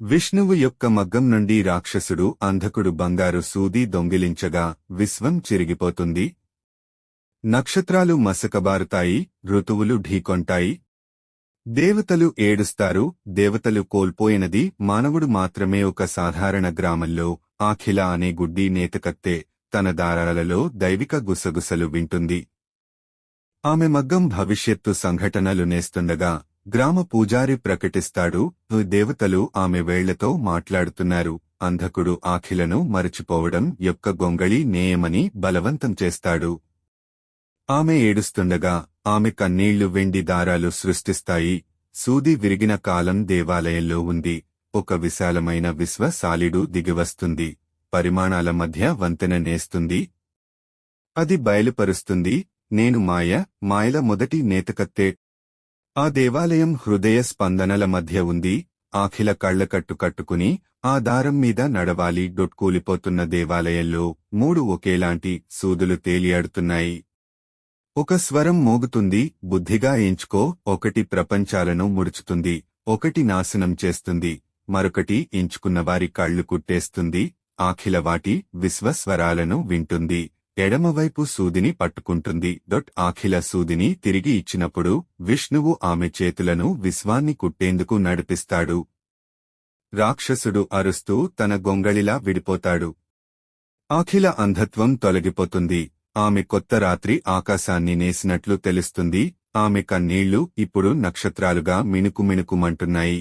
విష్ణువు యొక్క మగ్గం నుండి రాక్షసుడు అంధకుడు బంగారు సూది దొంగిలించగా విశ్వం చిరిగిపోతుంది. నక్షత్రాలు మసకబారుతాయి ఋతువులు ఢీకొంటాయి. దేవతలు ఏడుస్తారు దేవతలు కోల్పోయినది మానవుడు మాత్రమే ఒక సాధారణ గ్రామంలో ఆఖిల అనే గుడ్డి నేతకత్తే తన దారాలలో దైవిక గుసగుసలు వింటుంది. ఆమె మగ్గం భవిష్యత్తు సంఘటనలు నేస్తుండగా గ్రామ పూజారి ప్రకటిస్తాడు దేవతలు ఆమె వేళ్ళతో మాట్లాడుతున్నారు. అంధకుడు ఆఖిలను మరచిపోవడం యొక్క గొంగళి నేయమని బలవంతం చేస్తాడు. ఆమె ఏడుస్తుండగా ఆమె కన్నీళ్ళు వెండి దారాలు సృష్టిస్తాయి. సూది విరిగిన కాలం దేవాలయంలో ఉంది. ఒక విశాలమైన విశ్వ సాలిడు దిగివస్తుంది. పరిమాణాల మధ్య వంతెన నేస్తుంది. అది బయలుపరుస్తుంది. నేను మాయ మాయల మొదటి నేతకత్తే ఆ దేవాలయం హృదయ స్పందనల మధ్య ఉంది ఆఖిల కళ్ళకట్టు కట్టుకుని ఆ దారం మీద నడవాలి డొట్కూలిపోతున్న దేవాలయంలో మూడు ఒకేలాంటి సూదులు తేలియాడుతున్నాయి. ఒక స్వరం మోగుతుంది బుద్ధిగా ఎంచుకో ఒకటి ప్రపంచాలను ముడుచుతుంది ఒకటి నాశనం చేస్తుంది మరొకటి ఎంచుకున్నవారి కళ్ళు కుట్టేస్తుంది ఆఖిల వాటి విశ్వస్వరాలను వింటుంది. ఎడమవైపు సూదిని పట్టుకుంటుంది. దొట్ ఆఖిల సూదిని తిరిగి ఇచ్చినప్పుడు విష్ణువు ఆమె చేతులను విశ్వాన్ని కుట్టేందుకు నడిపిస్తాడు. రాక్షసుడు అరుస్తూ తన గొంగళిలా విడిపోతాడు. ఆఖిల అంధత్వం తొలగిపోతుంది. ఆమె కొత్త రాత్రి ఆకాశాన్ని నేసినట్లు తెలుస్తుంది. ఆమె కన్నీళ్ళు ఇప్పుడు నక్షత్రాలుగా మిణుకుమిణుకుమంటున్నాయి